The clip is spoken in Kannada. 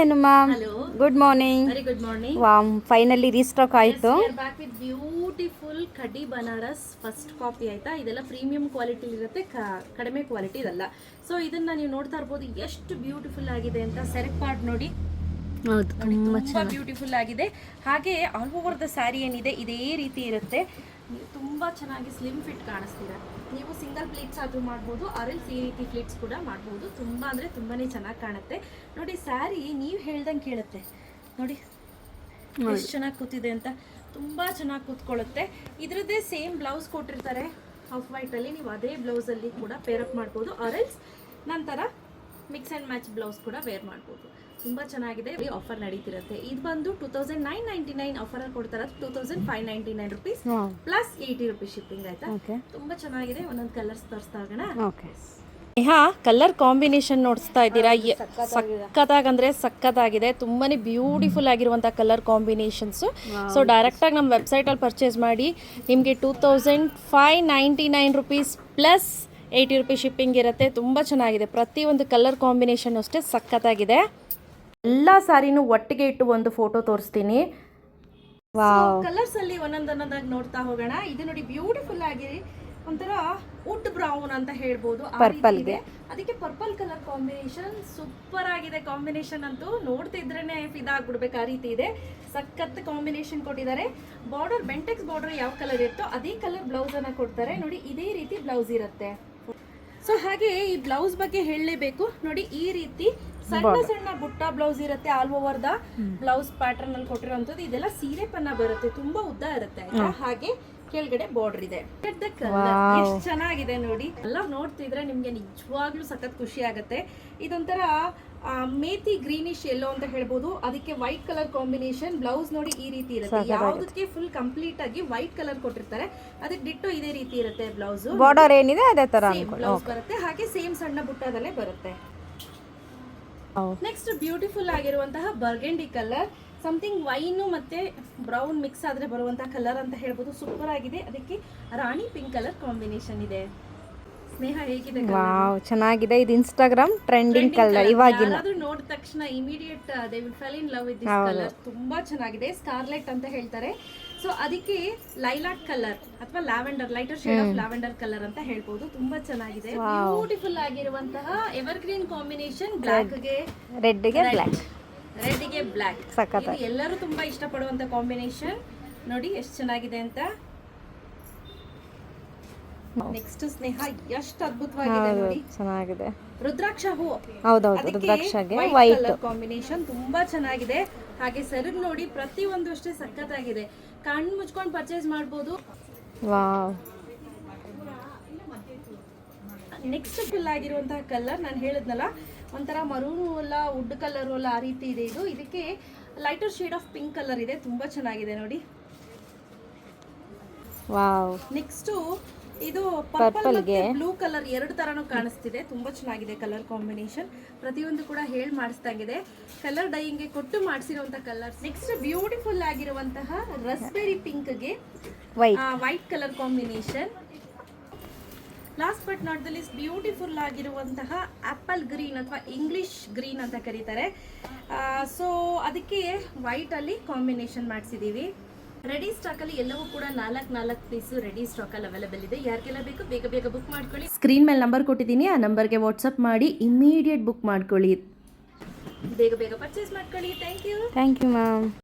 ಏನು ma'am good morning very good morning warm finally restock ಆಯಿತು. ಬ್ಯಾಕ್ ವಿತ್ ಬ್ಯೂಟಿಫುಲ್ ಕಡಿ ಬನಾರಸ್ ಫಸ್ಟ್ ಕಾಪಿ ಆಯ್ತಾ? ಇದೆಲ್ಲ ಪ್ರೀಮಿಯಂ ಕ್ವಾಲಿಟಿ ಇರುತ್ತೆ ಕ- ಕಡಿಮೆ ಕ್ವಾಲಿಟಿ ಇರಲ್ಲ ಸೊ ಇದನ್ನ ನೀವು ನೋಡ್ತಾ ಇರ್ಬೋದು ಎಷ್ಟು ಬ್ಯೂಟಿಫುಲ್ ಆಗಿದೆ ಅಂತ ಸೆರೆಕ್ ಪಾರ್ಟ್ ನೋಡಿ. ಹೌದು ನೋಡಿ, ತುಂಬಾ ಬ್ಯೂಟಿಫುಲ್ ಆಗಿದೆ. ಹಾಗೆ ಆಲ್ ಓವರ್ ದ ಸ್ಯಾರಿ ಏನಿದೆ ಇದೇ ರೀತಿ ಇರುತ್ತೆ. ನೀವು ತುಂಬಾ ಚೆನ್ನಾಗಿ ಸ್ಲಿಮ್ ಫಿಟ್ ಕಾಣಿಸ್ತೀರ ನೀವು ಸಿಂಗಲ್ ಪ್ಲೀಟ್ಸ್ ಆದ್ರೂ ಮಾಡ್ಬೋದು ಆರೆಲ್ಸ್ ಈ ರೀತಿ ಪ್ಲೀಟ್ಸ್ ಕೂಡ ಮಾಡ್ಬೋದು. ತುಂಬಾ ಅಂದರೆ ತುಂಬಾನೇ ಚೆನ್ನಾಗಿ ಕಾಣುತ್ತೆ. ನೋಡಿ ಸ್ಯಾರಿ ನೀವು ಹೇಳ್ದಂಗೆ ಕೇಳುತ್ತೆ. ನೋಡಿ ಎಷ್ಟು ಚೆನ್ನಾಗಿ ಕೂತಿದೆ ಅಂತ. ತುಂಬಾ ಚೆನ್ನಾಗಿ ಕೂತ್ಕೊಳ್ಳುತ್ತೆ. ಇದ್ರದ್ದೇ ಸೇಮ್ ಬ್ಲೌಸ್ ಕೊಟ್ಟಿರ್ತಾರೆ. ಆಫ್ ವೈಟ್ ಅಲ್ಲಿ ನೀವು ಅದೇ ಬ್ಲೌಸಲ್ಲಿ ಕೂಡ ಪೇರಪ್ ಮಾಡ್ಬೋದು. ಆರೆಲ್ಸ್ ನಂತರ ಮಿಕ್ಸ್ ಆ್ಯಂಡ್ ಮ್ಯಾಚ್ ಬ್ಲೌಸ್ ಕೂಡ ವೇರ್ ಮಾಡ್ಬೋದು. ತುಂಬಾ ಚೆನ್ನಾಗಿದೆ. ಆಫರ್ ನಡೀತಿರುತ್ತೆ. ಇದು ಬಂದು two thousand nine ninety nine offer ಅಲ್ಲಿ ಕೊಡ್ತಾರೆ. Two thousand five ninety nine rupees plus eighty rupees shipping ಆಯ್ತಾ? ತುಂಬಾ ಚೆನ್ನಾಗಿದೆ. ಒಂದೊಂದು ಕಲರ್ಸ್ ತೋರಿಸ್ತಾ ಹೋಗೋಣ. ಓಕೆ ಹಾ ಕಲರ್ ಕಾಂಬಿನೇಷನ್ ನೋಡಿಸ್ತಾ ಇದ್ದೀರಾ? ಸಕ್ಕತ್ತಾಗಂದ್ರೆ ಸಕ್ಕತ್ತಾಗಿದೆ. ತುಂಬಾನೇ ಬ್ಯೂಟಿಫುಲ್ ಆಗಿರುವಂಥ ಕಲರ್ ಕಾಂಬಿನೇಷನ್ಸು ಸೊ ಡೈರೆಕ್ಟಾಗಿ ನಮ್ಮ ವೆಬ್ಸೈಟಲ್ಲಿ ಪರ್ಚೇಸ್ ಮಾಡಿ ನಿಮಗೆ two thousand five ninety nine rupees plus eighty rupees shipping ಇರುತ್ತೆ. ತುಂಬ ಚೆನ್ನಾಗಿದೆ. ಪ್ರತಿ ಒಂದು ಕಲರ್ ಕಾಂಬಿನೇಷನ್ ಅಷ್ಟೇ ಸಕ್ಕತ್ತಾಗಿದೆ. ಎಲ್ಲ ಸಾರಿನೂ ಒಟ್ಟಿಗೆ ಇಟ್ಟು ಒಂದು ಫೋಟೋ ತೋರಿಸ್ತೀನಿ. ಕಲರ್ಸ್ ಅಲ್ಲಿ ಒಂದೊಂದೊಂದಾಗಿ ನೋಡ್ತಾ ಹೋಗೋಣ. ಇದು ನೋಡಿ ಬ್ಯೂಟಿಫುಲ್ ಆಗಿ ಒಂಥರ ವುಡ್ ಬ್ರೌನ್ ಅಂತ ಹೇಳ್ಬೋದು. ಪರ್ಪಲ್ ರೀತಿ ಇದೆ. ಅದಕ್ಕೆ ಪರ್ಪಲ್ ಕಲರ್ ಕಾಂಬಿನೇಷನ್ ಸೂಪರ್ ಆಗಿದೆ. ಕಾಂಬಿನೇಷನ್ ಅಂತೂ ನೋಡ್ತಿದ್ರೇನೆ ಫಿದಾಗ್ಬಿಡ್ಬೇಕು ಆ ರೀತಿ ಇದೆ. ಸಖತ್ ಕಾಂಬಿನೇಷನ್ ಕೊಟ್ಟಿದ್ದಾರೆ. ಬಾರ್ಡರ್ ಬೆಂಟೆಕ್ಸ್ ಬಾರ್ಡರ್ ಯಾವ ಕಲರ್ ಇರುತ್ತೋ ಅದೇ ಕಲರ್ ಬ್ಲೌಸ್ ಅನ್ನ ಕೊಡ್ತಾರೆ. ನೋಡಿ ಇದೇ ರೀತಿ ಬ್ಲೌಸ್ ಇರುತ್ತೆ. ಸೊ ಹಾಗೆ ಈ ಬ್ಲೌಸ್ ಬಗ್ಗೆ ಹೇಳಲೇಬೇಕು. ನೋಡಿ ಈ ರೀತಿ ಸಣ್ಣ ಸಣ್ಣ ಬುಟ್ಟ ಬ್ಲೌಸ್ ಇರುತ್ತೆ all over the blouse pattern ಅಲ್ಲಿ ಕೊಟ್ಟಿರುವಂತದ್ದು ಇದೆಲ್ಲ ಸೀರೆ ಪನ್ನ ಬರುತ್ತೆ ತುಂಬಾ ಉದ್ದ ಇರುತ್ತೆ ಹಾಗೆ ಕೆಳಗಡೆ ಬಾರ್ಡರ್ ಇದೆ. ಎಷ್ಟು ಚೆನ್ನಾಗಿದೆ ನೋಡಿ. ಎಲ್ಲ ನೋಡ್ತಿದ್ರೆ ನಿಮ್ಗೆ ನಿಜವಾಗ್ಲೂ ಸಖತ್ ಖುಷಿ ಆಗುತ್ತೆ. ಇದೊಂಥರ ಮೇತಿ ಗ್ರೀನಿಶ್ ಎಲ್ಲೋ ಅಂತ ಹೇಳ್ಬೋದು. ಅದಕ್ಕೆ ವೈಟ್ ಕಲರ್ ಕಾಂಬಿನೇಷನ್ ಬ್ಲೌಸ್ ನೋಡಿ ಈ ರೀತಿ ಇರುತ್ತೆ. ಯಾವುದಕ್ಕೆ ಫುಲ್ ಕಂಪ್ಲೀಟ್ ಆಗಿ ವೈಟ್ ಕಲರ್ ಕೊಟ್ಟಿರ್ತಾರೆ. ಅದಕ್ಕೆ ಡಿಟ್ಟು ಇದೇ ರೀತಿ ಇರುತ್ತೆ ಬ್ಲೌಸ್ ಬಾರ್ಡರ್ ಏನಿದೆ ಅದೇ ತರ ಬ್ಲೌಸ್ ಬರುತ್ತೆ. ಹಾಗೆ ಸೇಮ್ ಸಣ್ಣ ಬುಟ್ಟದಲ್ಲೇ ಬರುತ್ತೆ. ನೆಕ್ಸ್ಟ್ ಬ್ಯೂಟಿಫುಲ್ ಆಗಿರುವಂತಹ ಬರ್ಗೆಂಡಿ ಕಲರ್ ಸಮಥಿಂಗ್ ವೈನು ಮತ್ತೆ ಬ್ರೌನ್ ಮಿಕ್ಸ್ ಆದ್ರೆ ಬರುವಂತಹ ಕಲರ್ ಅಂತ ಹೇಳ್ಬೋದು. ಸೂಪರ್ ಆಗಿದೆ. ಅದಕ್ಕೆ ರಾಣಿ ಪಿಂಕ್ ಕಲರ್ ಕಾಂಬಿನೇಷನ್ ಇದೆ. ಸ್ನೇಹ ಹೇಗಿದೆ ವಾವ್ ಚೆನ್ನಾಗಿದೆ. ಇದು ಇನ್ಸ್ಟಾಗ್ರಾಮ್ ಟ್ರೆಂಡಿಂಗ್ ಕಲರ್ ಇವಾಗಿನ. ನೋಡಿದ ತಕ್ಷಣ immediate they will fell in love with this colour ತುಂಬಾ ಚೆನ್ನಾಗಿದೆ. ಸ್ಕಾರ್ಲೆಟ್ ಅಂತ ಹೇಳ್ತಾರೆ. ಸೊ ಅದಕ್ಕೆ ಲೈಲಾಕ್ ಕಲರ್ ಅಥವಾ lavender lighter shade of lavender colour ಅಂತ ಹೇಳ್ಬೋದು. ತುಂಬಾ ಚೆನ್ನಾಗಿದೆ. ಬ್ಯೂಟಿಫುಲ್ ಆಗಿರುವಂತಹ ಎವರ್ ಗ್ರೀನ್ ಕಾಂಬಿನೇಷನ್ ಬ್ಲಾಕ್ಗೆ ರೆಡ್ಗೆ ಬ್ಲಾಕ್ ರೆಡ್ಗೆ ಬ್ಲಾಕ್ ಎಲ್ಲರೂ ತುಂಬಾ ಇಷ್ಟಪಡುವಂತ ಕಾಂಬಿನೇಷನ್ ನೋಡಿ ಎಷ್ಟು ಚೆನ್ನಾಗಿದೆ ಅಂತ. ನೆಕ್ಸ್ಟ್ ಸ್ನೇಹ ಎಷ್ಟು ಅದ್ಭುತವಾಗಿದೆ ನೋಡಿ. ಚೆನ್ನಾಗಿದೆ. ರುದ್ರಾಕ್ಷ ಹೂ. ಹೌದೌದು ರುದ್ರಾಕ್ಷಗೆ ವೈಟ್ ಕಾಂಬಿನೇಷನ್ ತುಂಬಾ ಚೆನ್ನಾಗಿದೆ. ಹಾಗೆ ಸೆರಗ್ ನೋಡಿ ಪ್ರತಿ ಒಂದು ಅಷ್ಟೇ ಸಖತ್ತಾಗಿದೆ. ಕಣ್ಣು ಮುಚ್ಕೊಂಡು ಪರ್ಚೇಸ್ ಮಾಡ್ಬೋದು. ವಾವ್. ನೆಕ್ಸ್ಟ್ ಫುಲ್ ಆಗಿರುವಂತಹ ಕಲರ್ ನಾನು ಹೇಳಿದ್ನಲ್ಲ ಒಂಥರ ಮರೂನು ಅಲ್ಲ ವುಡ್ ಕಲರ್ ಅಲ್ಲ ಆ ರೀತಿ ಇದೆ ಇದು. ಇದಕ್ಕೆ lighter shade of pink colour ಇದೆ. ತುಂಬಾ ಚೆನ್ನಾಗಿದೆ ನೋಡಿ. ವಾವ್. ನೆಕ್ಸ್ಟ್ ಇದು ಪರ್ಪಲ್ಗೆ. ಬ್ಲೂ ಕಲರ್ ಎರಡು ತರನು ಕಾಣಿಸ್ತಿದೆ. ತುಂಬಾ ಚೆನ್ನಾಗಿದೆ ಕಲರ್ ಕಾಂಬಿನೇಷನ್ ಪ್ರತಿಯೊಂದು ಕೂಡ ಹೇಳಿ ಮಾಡಿಸ್ದಂಗಿದೆ. ಕಲರ್ ಡೈಯಿಂಗ್ಗೆ ಕೊಟ್ಟು ಮಾಡಿಸಿರುವಂತ ಕಲರ್ ನೆಕ್ಸ್ಟ್ ಬ್ಯೂಟಿಫುಲ್ ಆಗಿರುವಂತಹ raspberry ಪಿಂಕ್ಗೆ white white colour combination last but not the least beautiful ಆಗಿರುವಂತಹ ಆಪಲ್ ಗ್ರೀನ್ ಅಥವಾ ಇಂಗ್ಲಿಷ್ ಗ್ರೀನ್ ಅಂತ ಕರೀತಾರೆ. ಸೊ ಅದಕ್ಕೆ ವೈಟ್ ಅಲ್ಲಿ ಕಾಂಬಿನೇಷನ್ ಮಾಡಿಸಿದೀವಿ. ರೆಡಿ ಸ್ಟಾಕ್ ಅಲ್ಲಿ ಎಲ್ಲವೂ ಕೂಡ ನಾಲ್ಕು ನಾಲ್ಕು ಪೀಸ್ ರೆಡಿ ಸ್ಟಾಕ್ ಅಲ್ಲಿ ಅವೈಲೇಬಲ್ ಇದೆ. ಯಾರಿಗೆಲ್ಲ ಬೇಕು ಬೇಗ ಬೇಗ ಬುಕ್ ಮಾಡ್ಕೊಳ್ಳಿ. ಸ್ಕ್ರೀನ್ ಮೇಲೆ ನಂಬರ್ ಕೊಟ್ಟಿದ್ದೀನಿ. ಆ ನಂಬರ್ಗೆ ವಾಟ್ಸಪ್ ಮಾಡಿ ಇಮಿಡಿಯೇಟ್ ಬುಕ್ ಮಾಡ್ಕೊಳ್ಳಿ. ಬೇಗ ಬೇಗ ಪರ್ಚೇಸ್ ಮಾಡ್ಕೊಳ್ಳಿ. Thank you thank you ma'am